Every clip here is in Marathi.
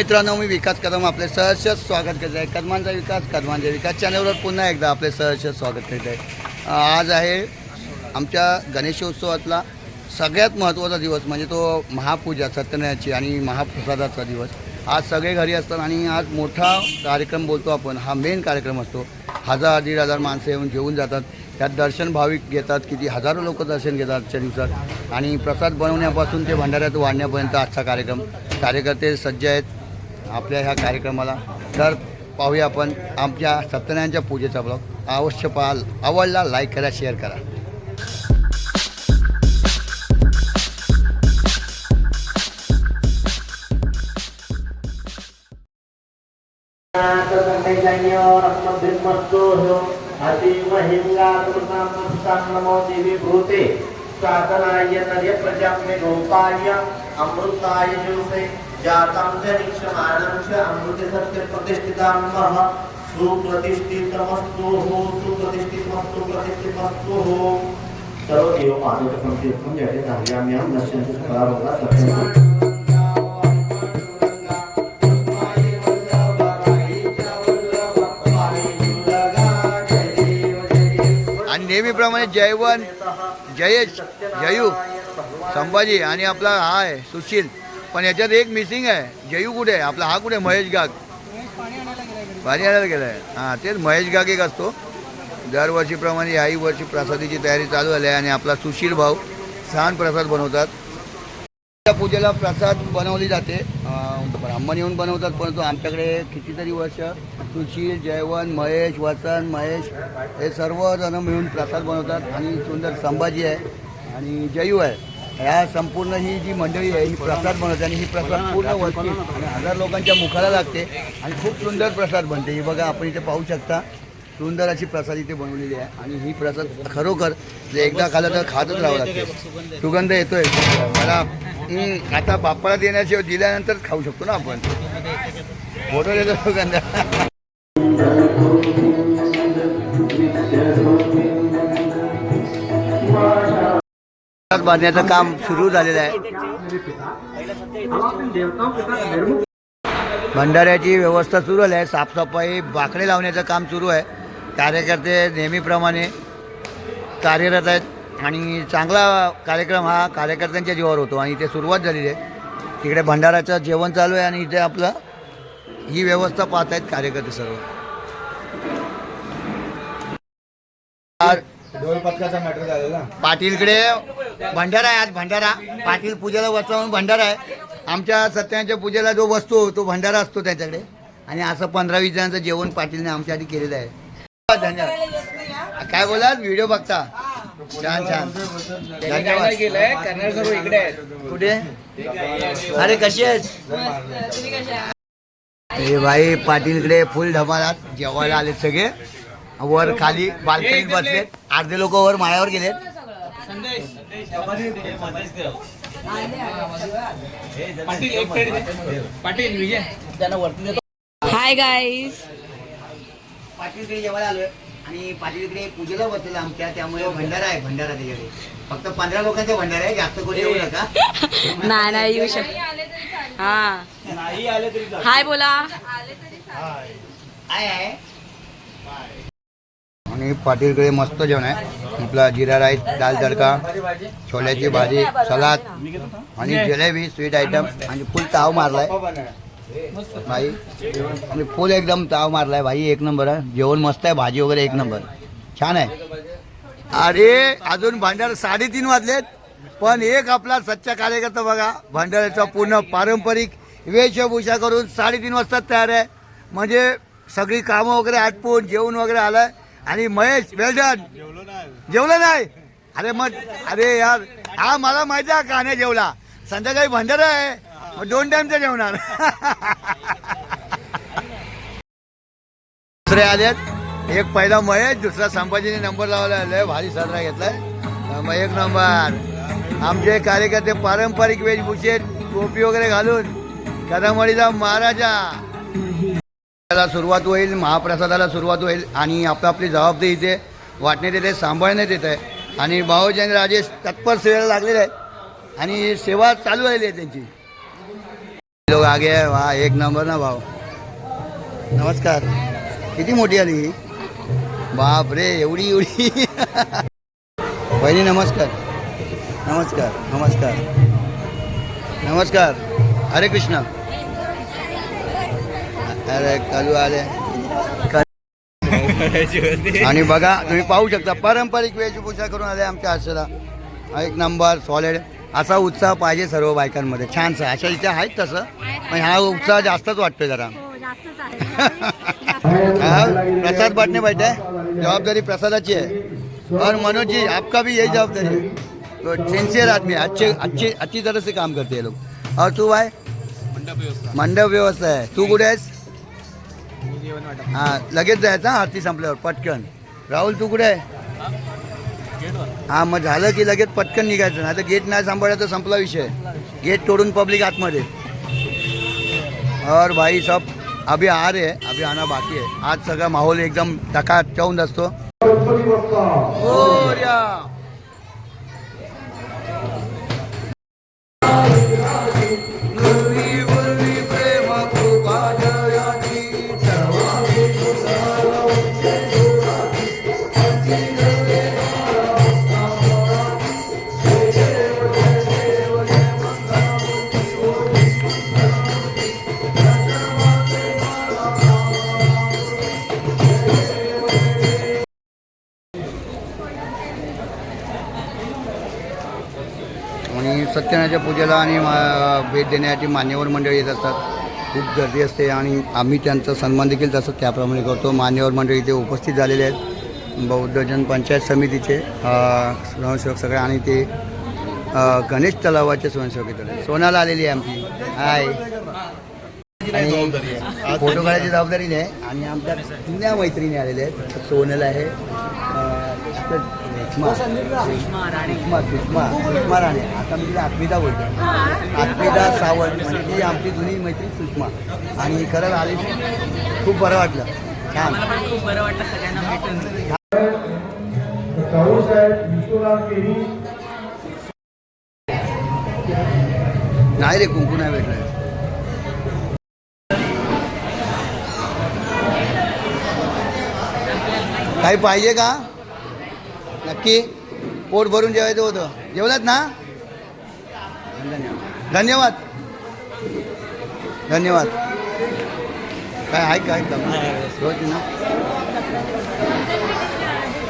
मित्रांनो मी विकास कदम आपले सहर्ष स्वागत करत आहे. कदमांचा विकास कदमांचा विकास. चॅनलवर पुन्हा एकदा आपले सहर्ष स्वागत करीत आहे. आज आहे आमच्या गणेशोत्सवातला सगळ्यात महत्त्वाचा दिवस म्हणजे तो महापूजा सत्यनारायणची आणि महाप्रसादाचा दिवस. आज सगळे घरी असतात आणि आज मोठा कार्यक्रम बोलतो आपण. हा मेन कार्यक्रम असतो. हजार दीड हजार माणसं येऊन जेवून जातात. त्यात दर्शन भाविक घेतात. किती हजारो लोक दर्शन घेतात आजच्या दिवसात. आणि प्रसाद बनवण्यापासून ते भंडाऱ्यात वाढण्यापर्यंत आजचा कार्यक्रम. कार्यकर्ते सज्ज आहेत. आपल्या ह्या कार्यक्रमाला. तर पाहूया आपण आमच्या सत्यनारायणच्या पूजेचा ब्लॉग अवश्य पाहाल. आवडला लाईक करा शेअर करा. नमो देवी भूते. नर्य प्रजाम्य गोपाय. अमृताय जुसे जातं च निक्षमाणं च अमृते सत्य प्रतिष्ठितां मह सुप्रतिष्ठितमस्तु सुप्रतिष्ठितमस्तु प्रतिष्ठितमस्तु सर्व देव मानव संकीर्तन याचे धार्याम्याम नश्यंत सकलारोगा सत्यं। आणि नेहमीप्रमाणे जयवन जयेश जयू संभाजी आणि आपला हा आहे सुशील. पण याच्यात एक मिसिंग आहे. जयू कुठे आहे? आपला हा कुठे महेश गाग. पाणी आणायला गेला आहे हां तेच महेश गाग एक असतो. दरवर्षीप्रमाणे याही वर्षी प्रसादीची तयारी चालू झाली आहे आणि आपला सुशील भाऊ छान प्रसाद बनवतात. त्या पूजेला प्रसाद बनवली जाते. ब्राह्मण येऊन बनवतात परंतु आमच्याकडे कितीतरी वर्ष सुशील जयवंत महेश वसंत महेश हे सर्वजण मिळून प्रसाद बनवतात. आणि सुंदर संभाजी आहे आणि जयू आहे. ह्या संपूर्ण ही जी मंडळी आहे ही प्रसाद बनवते आणि ही प्रसाद पूर्ण वरती आणि हजार लोकांच्या मुखाला लागते आणि खूप सुंदर प्रसाद बनते. ही बघा आपण इथे पाहू शकता सुंदर अशी प्रसाद इथे बनवलेली आहे आणि ही प्रसाद खरोखर जे एकदा खाल्लं तर खातच राहावं लागते. सुगंध येतोय. मला आता बाप्पाला देण्याशिवाय दिल्यानंतरच खाऊ शकतो ना आपण. फोटो देतो सुगंध. बांधण्याचं काम सुरू झालेलं आहे. भंडाऱ्याची व्यवस्था सुरू झाली आहे. साफसफाई बाकडे लावण्याचं काम सुरू आहे. कार्यकर्ते नेहमीप्रमाणे कार्यरत आहेत आणि चांगला कार्यक्रम हा कार्यकर्त्यांच्या जीवावर होतो आणि इथे सुरुवात झालेली आहे. तिकडे भंडाराचं जेवण चालू आहे आणि इथे आपलं ही व्यवस्था पाहत आहेत कार्यकर्ते सर्व. पाटीलकडे भंडारा आहे आज भंडारा. पाटील पूजेला वस्त्र म्हणून भंडारा आहे. आमच्या सत्याच्या पूजेला जो वस्तू तो भंडारा असतो त्याच्याकडे. आणि असं पंधरा वीस जणांचं जेवण पाटीलने आमच्यासाठी केलेलं आहे. धन्यवाद. काय बोलात व्हिडिओ बघता. छान छान. धन्यवाद. इकडे कुठे? अरे कशी आहेस? हे भाई पाटीलकडे फुल धमालात. जेवायला आलेत सगळे. वर खाली बाल्कनीत बसलेत. अर्धे लोक वर मायावर गेलेत. पाटील एक plate दे. पाटील विजय. त्यांना वरती देतो. हाय गाईज पाटीलकडे जेवायला आलोय. आणि पाटीलकडे पूजेला बसलेलं आमच्या त्यामुळे भंडारा आहे भंडारा त्याच्याकडे. फक्त पंधरा लोकांचा भंडारा आहे जास्त कोणी येऊ नका. नाही नाही येऊ शक हा. हाय बोला. काय आहे आणि पाटीलकडे मस्त जेवण आहे. आपला जिरा राईस दाल तडका छोल्याची भाजी सलाद आणि जिलेबी स्वीट आयटम आणि फुल ताव मारलाय. भाई आणि फुल एकदम ताव मारलाय. भाई एक नंबर आहे. जेवण मस्त आहे. भाजी वगैरे एक नंबर. छान आहे. अरे अजून भांडार साडेतीन वाजलेत. पण एक आपला सच्चा कार्यकर्ता बघा भांडाऱ्याचा पूर्ण पारंपरिक वेशभूषा करून साडेतीन वाजता तयार आहे. म्हणजे सगळी कामं वगैरे आटपून जेवण वगैरे आलं आणि महेश वेल्डन जेवलं नाही? अरे मग अरे यार हा मला माहिती आहे का नाही जेवला? संध्याकाळी भंडारा आहे. मग दोन टाइमचं जेवणार. दुसरे आलेत. एक पहिला महेश दुसरा संभाजीने नंबर लावला. लय भारी साजरा घेतलाय. मग एक नंबर आमचे कार्यकर्ते पारंपरिक वेशभूषेत टोपी वगैरे घालून कदमवाडीचा महाराजा. सुरुवात होईल महाप्रसादाला सुरुवात होईल आणि आपली जबाबदारी इथे वाटण्यात येते सांभाळण्यात येत आहे आणि भाऊजी आणि राजेश तत्पर सेवेला लागलेले आहेत आणि सेवा चालू राहिली आहे त्यांची. लोक आगे वा एक नंबर ना भाऊ. नमस्कार. किती मोठी आली बाप रे एवढी एवढी. बहिणी नमस्कार. नमस्कार नमस्कार. नमस्कार. हरे कृष्ण. अरे कालू आले. आणि बघा तुम्ही पाहू शकता पारंपरिक वेशभूषा करून आले आमच्या आरशाला. हा एक नंबर सॉलिड असा उत्साह पाहिजे सर्व बायकांमध्ये. छानसा अशा इथे आहेत तसं. पण हा उत्साह जास्तच वाटतोय जरा. हाँ, प्रसाद बांटने बैठे हैं। जवाबदारी प्रसादाची है और मनोज जी आपका भी यही जवाबदारी है तो सिंसियर आदमी अच्छे अच्छे अच्छी तरह से काम करते हैं लोग. और तू भाई? मंडप व्यवस्था. आहे तू कुठे आहेस? हा लगेच जायचं हा आरती संपल्यावर पटकन. राहुल तू कुठे? आहे हा मग झालं की लगेच पटकन निघायचं नाही तर गेट नाही सांभाळलं तर संपला विषय. गेट तोडून पब्लिक आतमध्ये. और भाई सब अभी आ रहे हैं अभी आना बाकी है. आज सगळा माहोल एकदम टका चौंद असतो. पूजेला आणि भेट देण्यासाठी मान्यवर मंडळी येत असतात. खूप गर्दी असते आणि आम्ही त्यांचा सन्मान देखील तसं त्याप्रमाणे करतो. मान्यवर मंडळी इथे उपस्थित झालेले आहेत. बौद्धजन पंचायत समितीचे स्वयंसेवक सगळे आणि ते गणेश तलावाचे स्वयंसेवक इथे सोनाला आलेली आहे आमची. हाय. आणि फोटो काढायची जबाबदारी नाही. आणि आमच्या जुन्या मैत्रिणी आलेल्या आहेत. सोनल आहे. अं, सुषमा सुषमा सुषमा राणे आता मी तिला आत्मिता बोलतो आत्मिदा सावंत म्हणजे ती आमची जुनी मैत्री सुषमा आणि खरंच आली खूप बरं वाटलं छान खूप बरं वाटलं सगळ्यांना भेटून नाही रे कुंकू नाही भेटलं काही पाहिजे का? नक्की. पोट भरून जेवायचं होतं. जेवलात ना? धन्यवाद. धन्यवाद. धन्यवाद. काय आहे काय ना?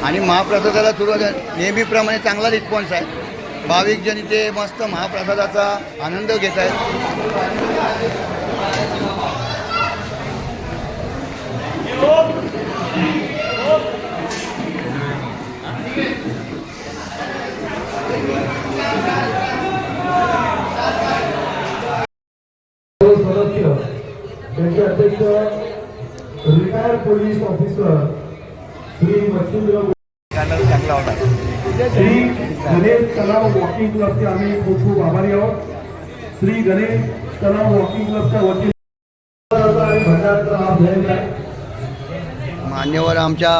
आणि महाप्रसादाला सुरुवात नेहमीप्रमाणे चांगला रिस्पॉन्स आहे. भाविक जण इथे मस्त महाप्रसादाचा आनंद घेत आहेत. पोलीस ऑफिसर श्री मच्छिंद्र चांगला होता श्री गणेश तलाव वॉकिंग क्लबचे आम्ही खूप खूप आभारी आहोत. श्री गणेश तलाव वॉकिंग क्लबच्या वतीने. मान्यवर आमच्या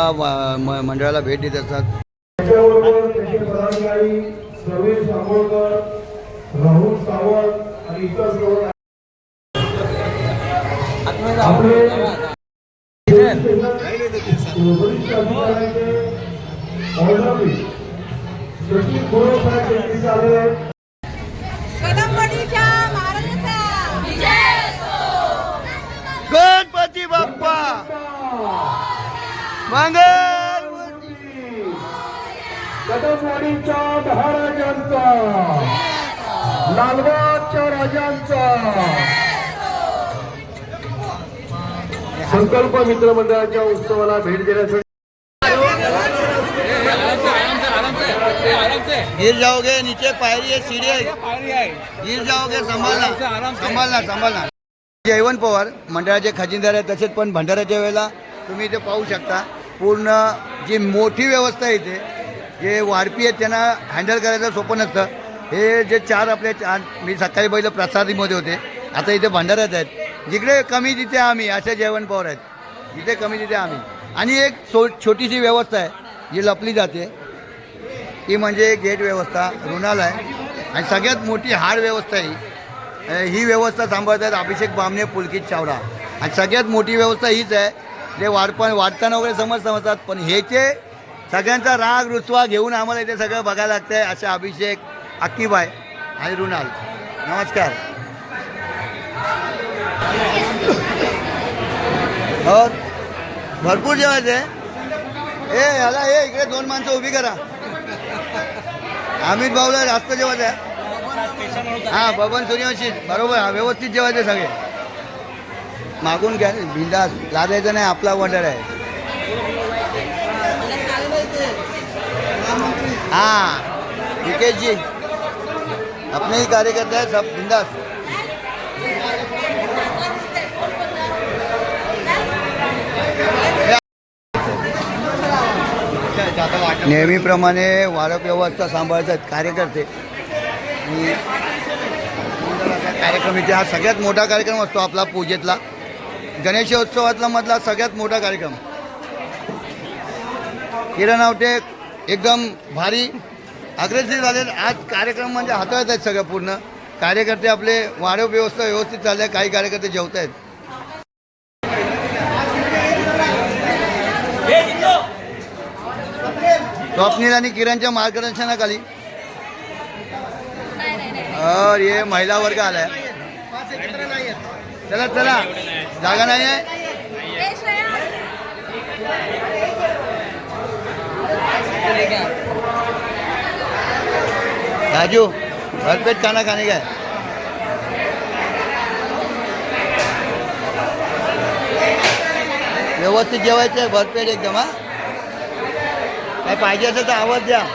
मंडळाला भेट देत असतात. त्याच्याबरोबर त्याचे पदाधिकारी सर्वेश आंबोळकर राहुल सावंत आणि इतर सर्व आपले विजय गणपती बाप्पा. मंगल कदमवाडीच्या महाराजांचा लालबागच्या राजांचा. संकल्प मित्र मंडळाच्या उत्सवाला भेट देण्यासाठी गिर जाओगे नीचे पायरी है सीढ़ी है गिर जाओगे सांभाळणार सांभाळणार सांभाळणार जयवंत पवार मंडळाचे खजिनदार आहेत तसेच पण भंडाऱ्याच्या वेळेला तुम्ही इथे पाहू शकता. पूर्ण जी मोठी व्यवस्था आहे इथे जे वारपी आहेत त्यांना हँडल करायचं सोपं नसतं. हे जे चार आपले चार मी सकाळी पहिलं प्रसादीमध्ये होते. आता इथे भंडाऱ्यात आहेत. जिकडे कमी तिथे आम्ही असे जयवंत आहेत. जिथे कमी तिथे आम्ही. आणि एक सो छोटीशी व्यवस्था आहे जी लपली जाते. ती म्हणजे गेट व्यवस्था रुणाल आहे आणि सगळ्यात मोठी हाड व्यवस्था ही. ही व्यवस्था सांभाळतात अभिषेक बामणे पुलकित चावडा. आणि सगळ्यात मोठी व्यवस्था हीच आहे जे वाढपण वाढताना वगैरे समज समजतात पण ह्याचे सगळ्यांचा राग रुसवा घेऊन आम्हाला इथे सगळं बघायला लागतं आहे असे अभिषेक अक्कीबाय आणि रुणाल. नमस्कार. हो भरपूर जेवायचं आहे. ए ह्याला ए इकडे दोन माणसं उभी करा. अमित भाऊला जास्त जेवायचं आहे. हां बबन सूर्यवंशी बरोबर व्यवस्थित जेवायचे सगळे. मागून घ्या बिंदास. लादायचं नाही आपला ऑर्डर आहे. हाँ विकेश जी अपने ही कार्यकर्ता है सब बिंदास. नेहमीप्रमाणे वारप व्यवस्था सांभाळतात कार्यकर्ते. आणि कार्यक्रम इथे हा सगळ्यात मोठा कार्यक्रम असतो आपला पूजेतला. गणेशोत्सवातला मधला सगळ्यात मोठा कार्यक्रम. किरण आवटे एकदम भारी. अग्रेसिव्ह झाले आज कार्यक्रम म्हणजे हाताळत आहेत सगळं पूर्ण. कार्यकर्ते आपले वाढव व्यवस्था व्यवस्थित चालले काही कार्यकर्ते जेवत आहेत स्वप्नील आणि किरणच्या मार्गदर्शनाखाली. और ये महिला वर्ग आलाय. चला चला. जागा नाही आहे? राजू भरपेट खाना खाने का है व्यवस्थित जेवायचं आहे भरपेट एकदम हा? काय पाहिजे असेल तर आवाज द्या.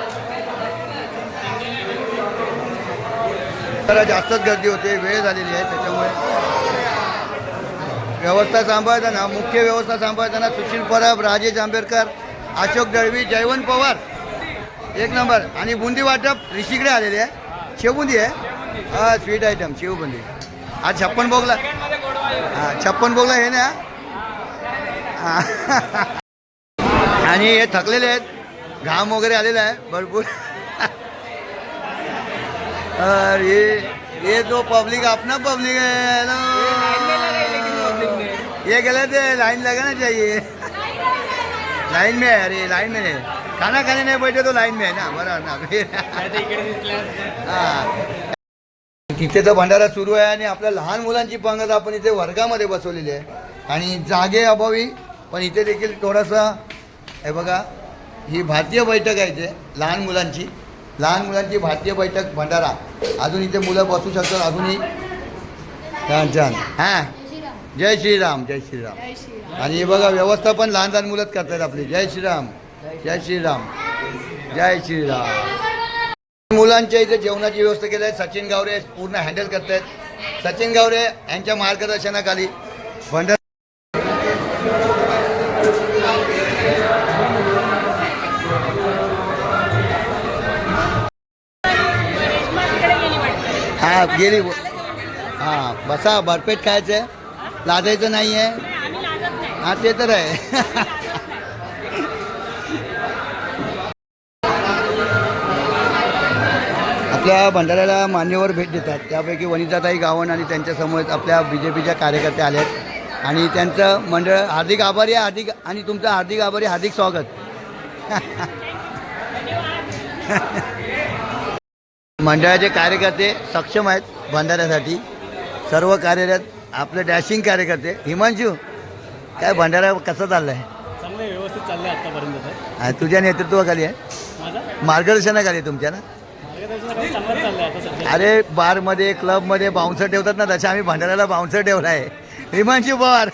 जरा जास्तच गर्दी होते वेळ झालेली आहे त्याच्यामुळे. व्यवस्था सांभाळताना मुख्य व्यवस्था सांभाळताना सुशील परब राजेश आंबेडकर अशोक दळवी जयवंत पवार. एक नंबर. आणि बुंदी वाटप ऋषीकडे आलेली आहे. शेवबुंदी आहे. हा स्वीट आयटम शेवबुंदी. हा छप्पन बोगला. हा छप्पन बोगला हे ना. आणि हे थकलेले आहेत. घाम वगैरे आलेला आहे भरपूर. और ये ये तो पब्लिक अपना पब्लिक है हेलो ये गलत है लाइन लगाना चाहिए. लाइन में है अरे लाइन में है. खाना खाने नहीं बैठे तो लाइन में है ना बरोबर ना. हा. तिथे तर भंडारा सुरू आहे आणि आपल्या लहान मुलांची पंगत आपण इथे वर्गामध्ये बसवलेली आहे. आणि जागे अभावी पण इथे देखील थोडासा हे बघा ही भारतीय बैठक आहे इथे लहान मुलांची. लहान मुलांची भारतीय बैठक भंडारा. अजून इथे मुलं बसू शकतात अजूनही. छान छान. हां. जय श्रीराम जय श्रीराम. आणि हे बघा व्यवस्था पण लहान लहान मुलंच करतात आपली. जय श्रीराम. जय श्रीराम. जय श्रीराम. मुलांच्या इथे जेवणाची व्यवस्था केली आहे. सचिन गावरे पूर्ण हँडल करतायत. सचिन गावरे यांच्या मार्गदर्शनाखाली भंडारा गेली. हां बसा भरपेट खायचं आहे लादायचं नाही आहे हा ते तर आहे. आपल्या भंडाऱ्याला मान्यवर भेट देतात. त्यापैकी वनिताताई गावण आणि त्यांच्यासमोर आपल्या बी जे पीच्या कार्यकर्त्या आले आहेत आणि त्यांचं मंडळ हार्दिक आभारी आहे हार्दिक आणि तुमचं हार्दिक आभारी हार्दिक स्वागत. मंडळाचे कार्यकर्ते सक्षम आहेत भंडाऱ्यासाठी सर्व कार्यरत आपले डॅशिंग कार्यकर्ते हिमांशू काय भंडारा कसा चालला आहे चांगलं व्यवस्थित चाललंय आतापर्यंत तर तुझ्या नेतृत्वाखाली आहे माझा मार्गदर्शनाखाली आहे तुमच्या ना मार्गदर्शनाखाली चांगलं चाललंय आता सध्या अरे बारमध्ये क्लबमध्ये बाउन्सर ठेवतात ना तशा आम्ही भंडाऱ्याला बाउन्सर ठेवला आहे हिमांशू पवार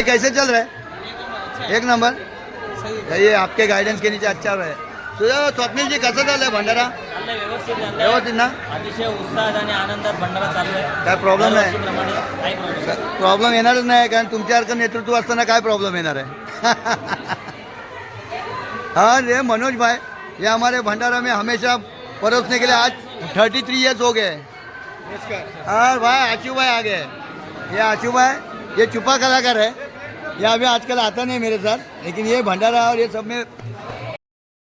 कैसे चल रहा है एक नंबर ये आपके गाइडेंस के नीचे अच्छा रहा। तुझं स्वप्नील जी कसं चाललंय भंडारा? चाललंय व्यवस्थित चाललंय। व्यवस्थित ना? अतिशय उत्साहात आणि आनंदात भंडारा चालू आहे काय प्रॉब्लेम नाही? दरवर्षीप्रमाणे काही प्रॉब्लेम नाही. प्रॉब्लेम येणारच नाही कारण तुमच्यासारखं नेतृत्व असताना काय प्रॉब्लेम येणार आहे? हाँ ये मनोज भाई ये हमारे भंडारा में हमेशा परोसने के लिए आज थर्टी थ्री ईयर्स हो गए। हाँ भाई आशू भाई आ गए। ये आशू भाई ये छुपा कलाकार है। ये अभी आजकल आता नहीं मेरे साथ लेकिन ये भंडारा और ये सब में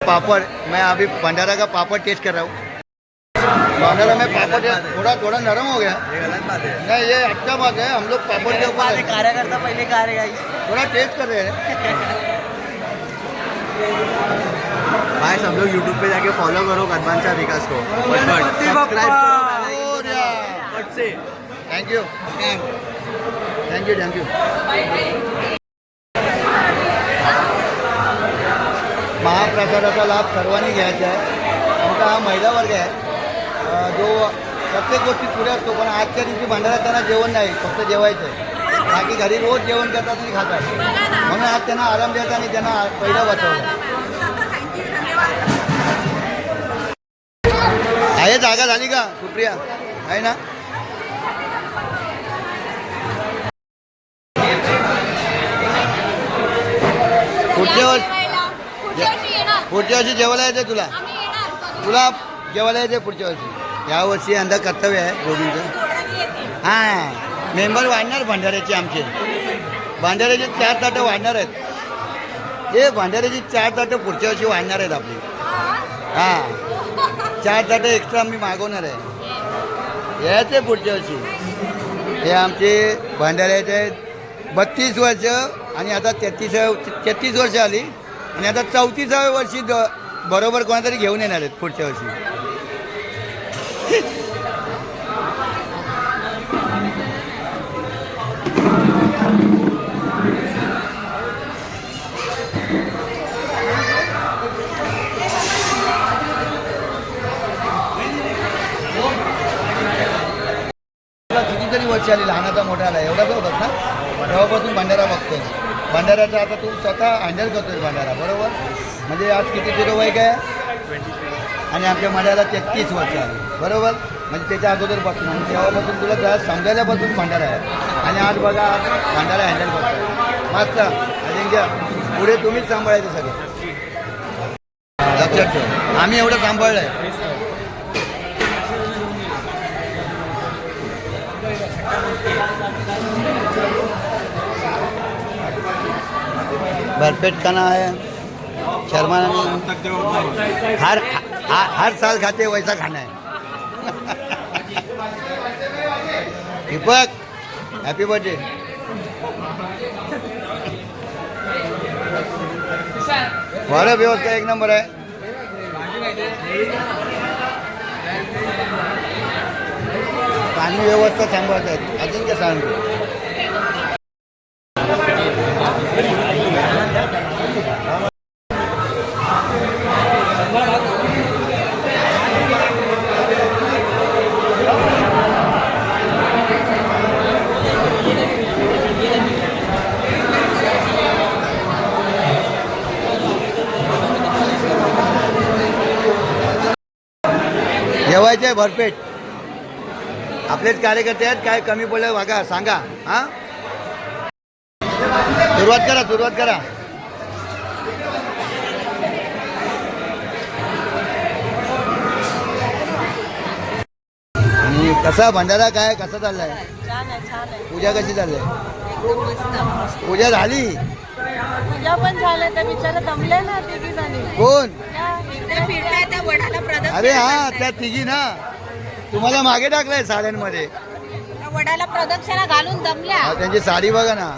पापड़ मैं अभी भंडारा का पापड़ टेस्ट कर रहा हूँ। भंडारा में पापड़ थोड़ा थोड़ा नरम हो गया। ये गलत बात है। नहीं ये अच्छा बात है हम लोग पापड़ के ऊपर। कार्यकर्ता पहिले कार्य थोड़ा टेस्ट कर रहे हैं। भाई सब लोग यूट्यूब पे जाके फॉलो करो कदमांचा विकास को। सब्सक्राइब और यार! Thank you thank you thank you महाप्रसादाचा लाभ सर्वांनी घ्यायचा आहे. आमचा हा महिला वर्ग आहे. जो प्रत्येक गोष्टी पुढे असतो पण आजच्या दिवशी भंडारा त्यांना जेवण नाही फक्त जेवायचं आहे. बाकी घरी रोज जेवण करतात आणि खातात. म्हणून आज त्यांना आराम द्यायचा आणि त्यांना पहिला वाचवलं आहे जागा झाली का सुप्रिया? आहे ना पुढच्या वर्षी पुढच्या वर्षी येणार पुढच्या वर्षी जेवायला येते तुला? आम्ही तुला जेवायला येते पुढच्या वर्षी? या वर्षी यंदा कर्तव्य आहे दोघींचं हां. मेंबर वाढणार भंडाऱ्याचे आमचे. भंडाऱ्याचे चार ताटं वाढणार आहेत. हे भंडाऱ्याची चार ताटं पुढच्या वर्षी वाढणार आहेत आपली. हां? चार ताटं एक्स्ट्रा मी मागवणार आहे. यायचे पुढच्या वर्षी. हे आमचे भंडाऱ्याचे बत्तीस वर्ष आणि आता तेहतीस तेहतीस वर्ष आली. आणि आता चौतीसाव्या वर्षी द बरोबर कोणातरी घेऊन येणार आहेत पुढच्या वर्षी. कितीतरी वर्ष आली लहानाचा मोठा आला एवढाच होतात ना? तेव्हापासून भंडारा बघतोय. भंडाऱ्याचा आता तू स्वतः हँडल करतोय भंडारा बरोबर? म्हणजे आज किती तुझं वय काय आणि आमच्या मंडळाला तेहतीस वर्ष आहे बरोबर? म्हणजे त्याच्या अगोदरपासून आणि तेव्हापासून तुला त्या समजायल्यापासून भांडारा आहे. आणि आज बघा आज हँडल करतोय. मस्त. अजिंक्य पुढे तुम्हीच सांभाळायचं सगळं. लक्षात ठेव. आम्ही एवढं सांभाळलं आहे भरपेट खाना है शर्मा हर हर हर साल खाते वैसा खाना है। दीपक हैप्पी बर्थडे बरं व्यवस्था एक नंबर आहे पाणी व्यवस्था सांभाळत आहेत अजून काय सांगतो जेवायचे आहे भरपेट. आपलेच कार्यकर्ते आहेत काय कमी पडलं बघा सांगा हा? सुरुवात करा सुरुवात करा. आणि कसा भंडारा काय कसा चाललाय? छान आहे छान आहे. पूजा कशी चाललंय एकदम मस्त. पूजा झाली? पूजा पण त्या बिचारा दमले ना तिघी जणी कोण फिरता फिरता त्या वडाला प्रदक्षिणा अरे हा. त्या तिघी ना. तुम्हाला मागे टाकलंय साड्यांमध्ये. त्या वडाला प्रदक्षिणा घालून दमल्या. त्यांची साडी बघा ना.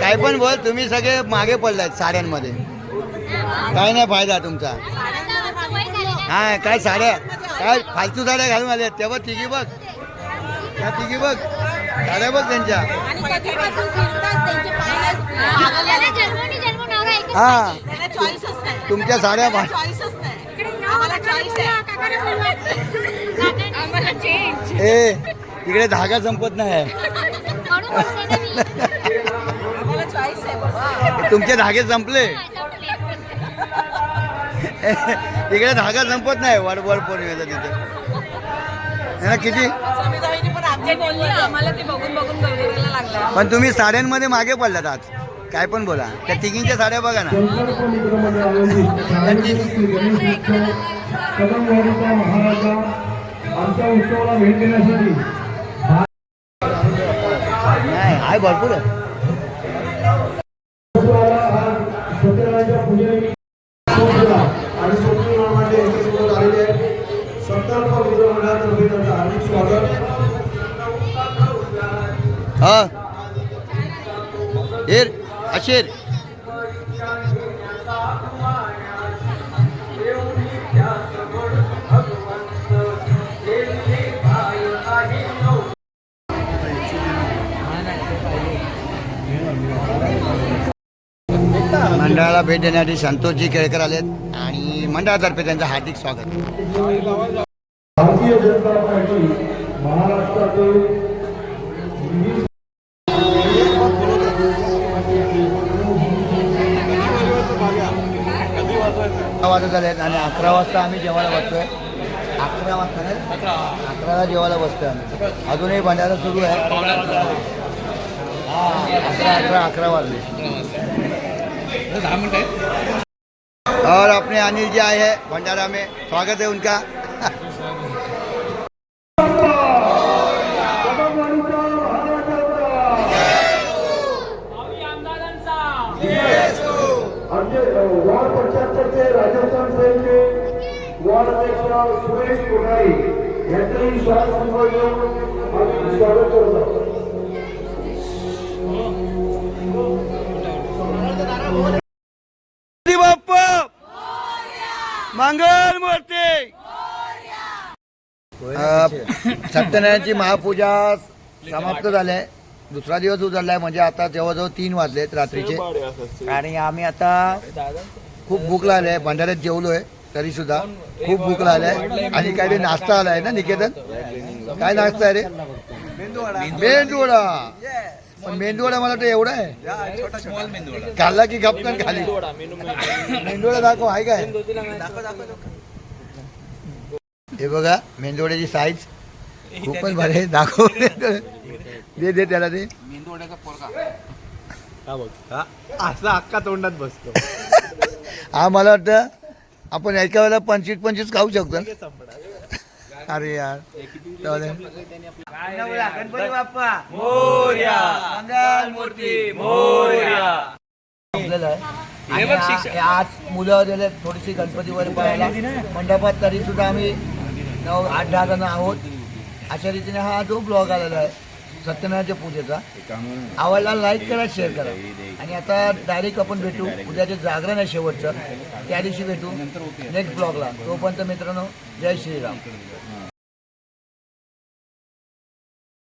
काय पण बोल तुम्ही सगळे मागे पडलायत साड्यांमध्ये. काय नाही फायदा तुमचा. हा काय साड्या? काय फालतू साड्या घालून आल्या तेव्हा तिघी बघ. त्या तिघी बघ. साड्या बघ त्यांच्या. आणि कधीपासून फिरतात त्यांचे पाय हा. तुमच्या साड्या भा- चॉईसच नाही आम्हाला चॉईस आहे. आम्हाला चेंज ए तिकडे धागा संपत नाही. आम्हाला चॉईस आहे बाबा. तुमचे धागे संपले. तिकडे धागा संपत नाही वर पौर्णिमेचा तिथे. है ना किती? पण आमची बोलली आम्हाला ते बघून बघून गरजेला लागला. पण तुम्ही साड्यांमध्ये मागे पडलात आज. काय पण बोला. त्या तिघींच्या साड्या बघा ना. संकल्प मित्रमध्ये आयोजित शालेय हार्दिक स्वागत हा. हेर अशेर. मंडळाला भेट देण्यासाठी संतोषजी केळकर आलेत आणि मंडळातर्फे त्यांचं हार्दिक स्वागत. भारतीय जनता पार्टी महाराष्ट्र अकरा वाजत आले आहेत आणि अकरा वाजता आम्ही जेवायला बसतोय. अकरा वाजता नाही? अकराला जेवायला बसतोय आम्ही. अजूनही भंडारा सुरू आहे. हा अकरा अकरा अकरा वाजले. और अपने अनिल जी आए हैं भंडारा में स्वागत है उनका. सुरेश कोठारी. यांचंही स्वागत आम्ही स्वागत करतो. बाप्प मंगल मूर्ती सत्यनारायणची महापूजा समाप्त झाली दुसरा दिवस उजळलाय म्हणजे आता जवळजवळ तीन वाजलेत रात्रीचे. आणि आम्ही आता खूप भूक लागले भंडाऱ्यात जेवलोय. तरी सुद्धा खूप भूक लागलाय आणि काहीतरी नाश्ता आलाय ना निकेतन? काय नाश्ता आहे रे? मेंदूवडा. पण मेंदूवडा मला वाटतं एवढा आहे. खाल्ला की गपकन खाली. मेंदूवडा दाखव आहे काय? हे बघा मेंदूवड्याची साईज खूपच भारी आहे. दाखव. दे दे त्याला दे. असा अक्का तोंडात बसतो. हा मला वाटतं आपण एका वेळेला पंचवीस पंचवीस खाऊ शकतो? अरे यार. गणपती बाप्पा. मंगल मूर्ती. आज मुलं गेले थोडीशी गणपती वगैरे पाहायला. मंडपात तरी सुद्धा आम्ही नऊ आठ दहा जण आहोत. अशा रीतीने हा जो ब्लॉग आलेला आहे सत्यनारायणच्या पूजेचा. आवडला लाईक करा शेअर करा. आणि आता डायरेक्ट आपण भेटू. उद्याचे जागरण आहे शेवटचं. त्या दिवशी भेटू. नेक्स्ट ब्लॉगला तोपर्यंत मित्रांनो जय श्रीराम.